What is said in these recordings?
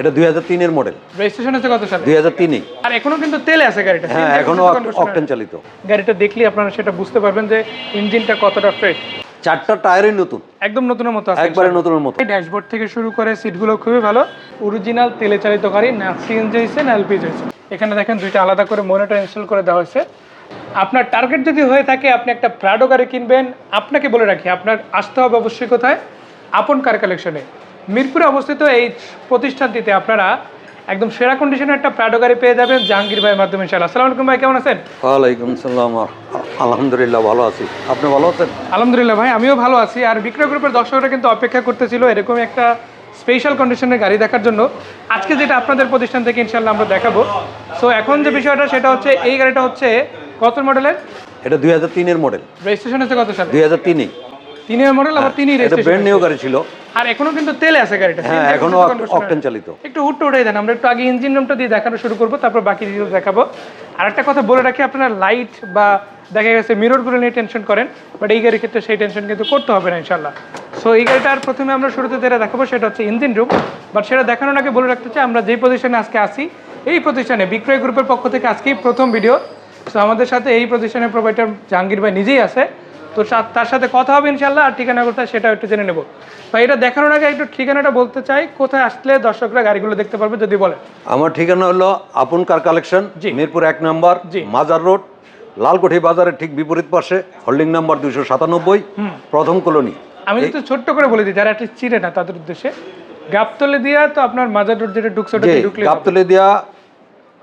এটা দুই হাজার তিনের মডেল রেজিস্ট্রেশন আছে কত সালে? দুই হাজার আর এখনও কিন্তু তেলে আছে গাড়িটা। হ্যাঁ এখনও অকটেন চালিত। গাড়িটা দেখলে আপনারা সেটা বুঝতে পারবেন যে ইঞ্জিনটা কতটা ফ্রেশ চারটা টায়ারই নতুন। একদম নতুনের মতো একবারে নতুনের মতো। ড্যাশবোর্ড থেকে শুরু করে সিটগুলো খুবই ভালো। অরিজিনাল তেলে চালিত গাড়ি না সিএনজি হয়েছে না এলপিজি হয়েছে। এখানে দেখেন দুইটা আলাদা করে মনিটর ইনস্টল করে দেওয়া হয়েছে। আপনার টার্গেট যদি হয়ে থাকে আপনি একটা প্রাডো গাড়ি কিনবেন। আপনাকে বলে রাখি আপনার আসতে হবে অবশ্যই কোথায়? আপন কার কালেকশনে মিরপুরে অবস্থিত এই প্রতিষ্ঠানটিতে আপনারা একদম সেরা কন্ডিশনের একটা প্রাডো গাড়ি পেয়ে যাবেন জাহাঙ্গীর ভাইয়ের মাধ্যমে ইনশাআল্লাহ। আসসালামু আলাইকুম ভাই কেমন আছেন? ওয়ালাইকুম সালাম আলহামদুলিল্লাহ ভালো আছি। আপনি ভালো আছেন? আলহামদুলিল্লাহ ভাই আমিও ভালো আছি। আর বিক্রয় গ্রুপের দর্শকরা কিন্তু অপেক্ষা করতেছিল এরকম একটা স্পেশাল কন্ডিশনের গাড়ি দেখার জন্য। আজকে যেটা আপনাদের প্রতিষ্ঠান থেকে ইনশাল্লাহ আমরা দেখাবো। সো এখন যে বিষয়টা সেটা হচ্ছে এই গাড়িটা হচ্ছে কত মডেলের? এটা দুই হাজার তিনের মডেল। রেজিস্ট্রেশন আছে কত সালে? দুই হাজার তিনেই তিনের মডেল আবার তিনই এটা রেজিস্ট্রেশন ব্র্যান্ড নিউ গাড়ি ছিল। আর এখনও কিন্তু তেলে আছে গাড়িটা হ্যাঁ এখনও অকটেন চালিত। একটু হুট্টো উঠাই দেন আমরা একটু আগে ইঞ্জিন রুমটা দিয়ে দেখানো শুরু করব তারপর বাকি ডিটেলস দেখাবো। আর একটা কথা বলে রাখি আপনারা লাইট বা দেখা গেছে মিররগুলো নিয়ে টেনশন করেন বাট এই গাড়ির ক্ষেত্রে সেই টেনশন কিন্তু করতে হবে না ইনশাল্লাহ সো এই গাড়িটার প্রথমে আমরা শুরুতে যেটা দেখাবো সেটা হচ্ছে ইঞ্জিন রুম বাট সেটা দেখানোর আগে বলে রাখতে চাই আমরা যেই প্রতিষ্ঠানে আজকে আসি এই প্রতিষ্ঠানে বিক্রয় গ্রুপের পক্ষ থেকে আজকেই প্রথম ভিডিও সো আমাদের সাথে এই প্রতিষ্ঠানের প্রোভাইডার জাহাঙ্গীর ভাই নিজেই আছে। তো তার সাথে কথা হবে ইনশাল্লাহ আর ঠিকানা কোথায় সেটা একটু জেনে নেব। ভাই এটা দেখানোর আগে একটু ঠিকানাটা বলতে চাই কোথায় আসলে দর্শকরা গাড়িগুলো দেখতে পারবে যদি বলে আমার ঠিকানা হলো আপন কার কালেকশন জি। মিরপুর এক নাম্বার জি। মাজার রোড লালকুঠি বাজারের ঠিক বিপরীত পাশে হোল্ডিং নাম্বার দুইশো সাতানব্বই প্রথম কলোনি। আমি যদি ছোট্ট করে বলে দিই যারা অ্যাটলিস্ট চিনে না তাদের উদ্দেশ্যে। গাবতলে দিয়া তো আপনার মাজার রোড যেটা ঢুকছে ওটা ঢুকলে গাবতলি দিয়া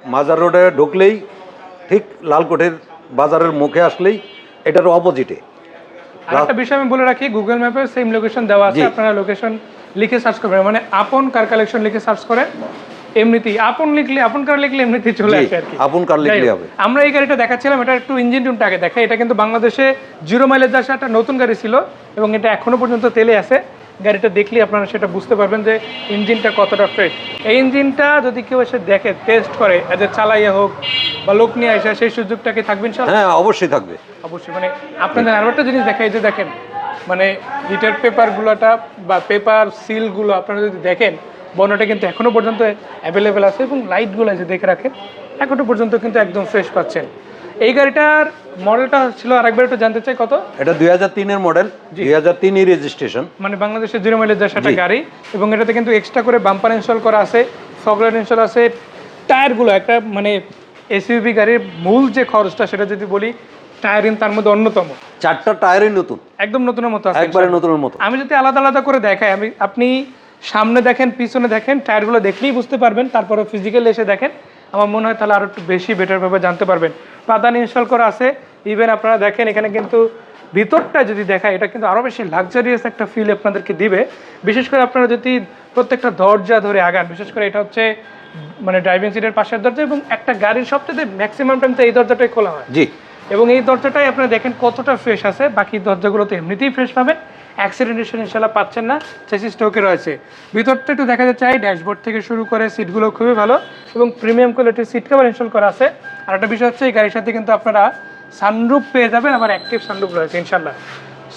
মাজার রোডে ঢুকলেই ঠিক লালকুঠির বাজারের মুখে আসলেই এটার অপোজিটে আর একটা বিষয় আমি বলে রাখি গুগল ম্যাপে সেম লোকেশন দেওয়া আছে আপনারা লোকেশন লিখে সার্চ করবেন। মানে আপন কার কালেকশন লিখে সার্চ করেন এমনিতেই। আপন লিখলে আপন কার লিখলে এমনিতেই চলে আসে আর কি। আপন কার লিখলে হবে। আমরা এই গাড়িটা দেখাচ্ছিলাম এটা একটু ইঞ্জিন রুমটা আগে দেখা এটা কিন্তু বাংলাদেশে জিরো মাইলেজ আসা একটা নতুন গাড়ি ছিল এবং এটা এখনও পর্যন্ত তেলে আছে। গাড়িটা দেখলে আপনারা সেটা বুঝতে পারবেন যে ইঞ্জিনটা কতটা ফ্রেশ এই ইঞ্জিনটা যদি কেউ এসে দেখে টেস্ট করে এজ এ চালাইয়া হোক বা লোক নিয়ে আসে সেই সুযোগটা কি থাকবেন সব হ্যাঁ অবশ্যই থাকবে। অবশ্যই মানে আপনাদের আরও একটা জিনিস দেখাই যে দেখেন মানে হিটার পেপারগুলোটা বা পেপার সিলগুলো আপনারা যদি দেখেন বর্ণটা কিন্তু এখনও পর্যন্ত অ্যাভেলেবেল আছে এবং লাইটগুলো যে দেখে রাখেন এখনও পর্যন্ত কিন্তু একদম ফ্রেশ পাচ্ছেন। এই গাড়িটার মডেলটা ছিল আরেকবার একটু জানতে চাই কত? এটা দুই হাজার তিনের মডেল দুই হাজার তিনই রেজিস্ট্রেশন মানে বাংলাদেশের জিরো মাইলেজ যার একটা গাড়ি এবং এটাতে কিন্তু এক্সট্রা করে বাম্পার ইনস্টল করা আছে ফগলার ইনস্টল আছে টায়ারগুলো একটা মানে এসইউভি গাড়ির মূল যে খরচটা সেটা যদি বলি টায়ারিং তার মধ্যে অন্যতম। চারটা টায়ারই নতুন। একদম নতুনের মতো আছে একবারে নতুনের মতো। আমি যদি আলাদা আলাদা করে দেখাই আমি আপনি সামনে দেখেন পিছনে দেখেন টায়ারগুলো দেখলেই বুঝতে পারবেন তারপরে ফিজিক্যাল এসে দেখেন। আমার মনে হয় তাহলে আরও একটু বেশি বেটারভাবে জানতে পারবেন। পাতান ইনস্টল করা আছে। ইভেন আপনারা দেখেন এখানে কিন্তু ভিতরটা যদি দেখায় এটা কিন্তু আরও বেশি লাক্সারিয়াস একটা ফিল আপনাদেরকে দিবে। বিশেষ করে আপনারা যদি প্রত্যেকটা দরজা ধরে আগান বিশেষ করে এটা হচ্ছে মানে ড্রাইভিং সিটের পাশের দরজা এবং একটা গাড়ির সবচেয়ে ম্যাক্সিমাম টাইম তো এই দরজাটাই খোলা হয়। জি। এবং এই দরজাটাই আপনারা দেখেন কতটা ফ্রেশ আছে। বাকি দরজাগুলো তো এমনিতেই ফ্রেশ পাবেন। অ্যাক্সিডেন্ট ইনশাল্লাহ পাচ্ছেন না চেসি স্টোকে রয়েছে। ভিতরটা একটু দেখা যাচ্ছে ড্যাশবোর্ড থেকে শুরু করে সিটগুলো খুবই ভালো এবং প্রিমিয়াম কোয়ালিটির সিট কভার ইনস্টল করা আছে। আর একটা বিষয় হচ্ছে এই গাড়ির সাথে কিন্তু আপনারা সানরুপ পেয়ে যাবেন আবার অ্যাক্টিভ সানরুপ রয়েছে ইনশাল্লাহ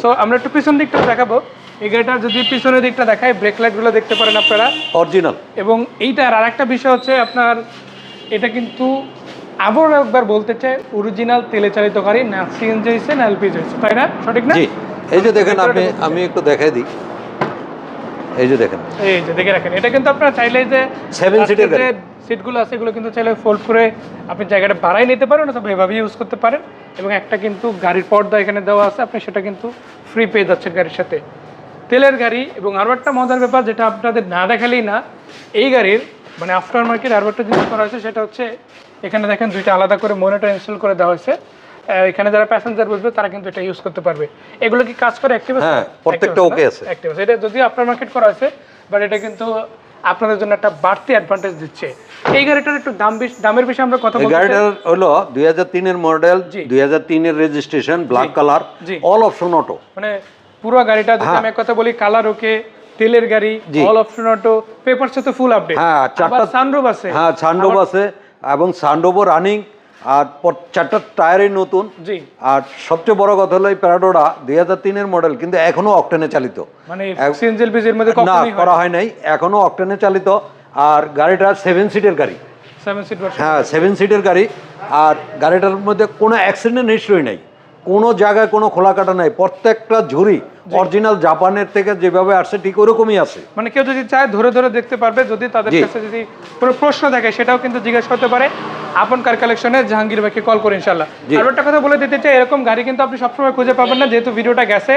সো আমরা একটু পিছন দিকটা দেখাবো। এই গাড়িটার যদি পিছনের দিকটা দেখায় ব্রেক লাইটগুলো দেখতে পারেন আপনারা। অরিজিনাল এবং এইটার আর একটা বিষয় হচ্ছে আপনার এটা কিন্তু আবারও একবার বলতে চাই অরিজিনাল তেলে চালিত গাড়ি না সিএনজি হয়েছে না এলপিজি হয়েছে। তাই না? সঠিক না? এই যে দেখেন আপনি আমি একটু দেখাই দিই। এই যে দেখেন। এই যে দেখে রাখেন এটা কিন্তু আপনারা চাইলে যে seater আজকে যে সিটগুলো আছে এগুলো কিন্তু চাইলে ফোল্ড করে আপনি জায়গাটা বাড়াই নিতে পারেন অথবা এভাবে ইউজ করতে পারেন। এবং একটা কিন্তু গাড়ির পর্দা এখানে দেওয়া আছে আপনি সেটা কিন্তু ফ্রি পেয়ে যাচ্ছেন গাড়ির সাথে। তেলের গাড়ি এবং আরও একটা মজার ব্যাপার যেটা আপনাদের না দেখালেই না এই গাড়ির মানে আফটার মার্কেট আরও একটা জিনিস করা হয়েছে সেটা হচ্ছে এখানে দেখেন দুইটা আলাদা করে মনিটর ইনস্টল করে দেওয়া হয়েছে। এখানে যারা প্যাসেঞ্জার বসবে তারা কিন্তু এটা ইউজ করতে পারবে। এগুলো কি কাজ করে অ্যাক্টিভ হ্যাঁ, প্রত্যেকটা okay আছে। অ্যাক্টিভ আছে। এটা যদিও আফটার মার্কেট করা হয়েছে বাট এটা কিন্তু আপনাদের জন্য একটা বাড়তি অ্যাডভান্টেজ দিচ্ছে। এই গাড়িটার একটু দাম দামের বিষয়ে আমরা কথা এই বলতে গাড়িটার হলো দুই হাজার তিনের মডেল জি। দুই হাজার তিনের registration black colour all option auto মানে পুরো গাড়িটা যদি আমি এক কথা বলি কালার ওকে তেলের গাড়ি হ্যাঁ। অল অপশন অটো পেপারস তো ফুল আপডেট হ্যাঁ, চারটা- সানরুফ আছে। হ্যাঁ সানডোভ আছে এবং সানডোভও রানিং আর চারটা টায়ারই নতুন। জি। আর সবচেয়ে বড় কথা হলো এই প্যারাডোরা দুই হাজার তিনের মডেল কিন্তু এখনও অকটেনে চালিত। মানে মধ্যে না করা হয় নাই এখনও অকটেনে চালিত। আর গাড়িটা সেভেন সিটের গাড়ি। সেভেন সিট হ্যাঁ সেভেন সিটের গাড়ি। আর গাড়িটার মধ্যে কোনো অ্যাক্সিডেন্ট নিশ্চয়ই নেই। কোনো জায়গায় কোনো খোলা কাটা নাই। প্রত্যেকটা ঝুড়ি অরিজিনাল জাপানের থেকে যেভাবে আসছে ঠিক ওরকমই আছে। মানে কেউ যদি চায় ধরে ধরে দেখতে পারবে যদি তাদের কাছে যদি কোনো প্রশ্ন থাকে সেটাও কিন্তু জিজ্ঞেস করতে পারে। আপন কার কালেকশনে জাহাঙ্গীর ভাইকে কল করে ইনশাল্লাহ আর একটা কথা বলে দিতে চাই এরকম গাড়ি কিন্তু আপনি সবসময় খুঁজে পাবেন না যেহেতু ভিডিওটা গেছে।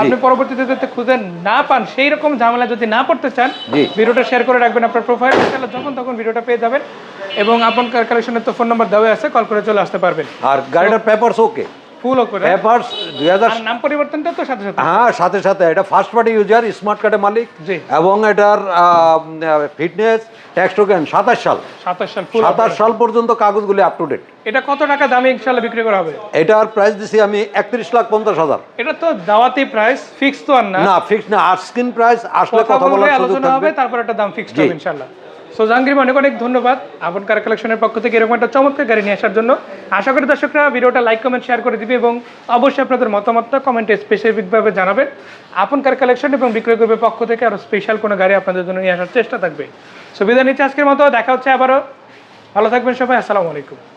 আপনি পরবর্তীতে যদি খুঁজে না পান সেই রকম ঝামেলা যদি না পড়তে চান। ভিডিওটা শেয়ার করে রাখবেন আপনার প্রোফাইল ইনশাল্লাহ যখন তখন ভিডিওটা পেয়ে যাবেন। এবং আপন কার কালেকশনের তো ফোন নাম্বার দেওয়া আছে কল করে চলে আসতে পারবেন। আর গাড়িটার পেপারস ওকে ফুলও করে। পেপারস দুই হাজার আর নাম পরিবর্তনটা তো সাথে সাথে। হ্যাঁ সাথে সাথে। এটা ফার্স্ট পার্টি ইউজার স্মার্ট কার্ডের মালিক। এবং এটার ফিটনেস ট্যাক্স টোকেন সাতাশ সাল। সাতাশ সাল ফুল সাতাশ সাল পর্যন্ত কাগজগুলি আপ টু ডেট এটা কত টাকা দামে ইনশাল্লাহ বিক্রি করা হবে? এটার প্রাইস দিছি আমি একত্রিশ লাখ পঞ্চাশ হাজার। এটা তো দাওয়াতি প্রাইস ফিক্স তো আর না। না ফিক্স না আর স্ক্রিন প্রাইস আসলে কথা বলার সুযোগ থাকবে। তারপর একটা দাম ফিক্সড। হবে ইনশাআল্লাহ। সো জাহাঙ্গীর অনেক অনেক ধন্যবাদ আপন কার কালেকশনের পক্ষ থেকে এরকম একটা চমৎকার গাড়ি নিয়ে আসার জন্য। আশা করি দর্শকরা ভিডিওটা লাইক কমেন্ট শেয়ার করে দিবে এবং অবশ্যই আপনাদের মতামতটা কমেন্টে স্পেসিফিকভাবে জানাবেন। আপন কার কালেকশন এবং বিক্রয় করবে পক্ষ থেকে আরও স্পেশাল কোনো গাড়ি আপনাদের জন্য নিয়ে আসার চেষ্টা থাকবে। সুবিধা নিচ্ছে আজকের মতো, দেখা হচ্ছে আবারও। ভালো থাকবেন সবাই, আসসালামু আলাইকুম।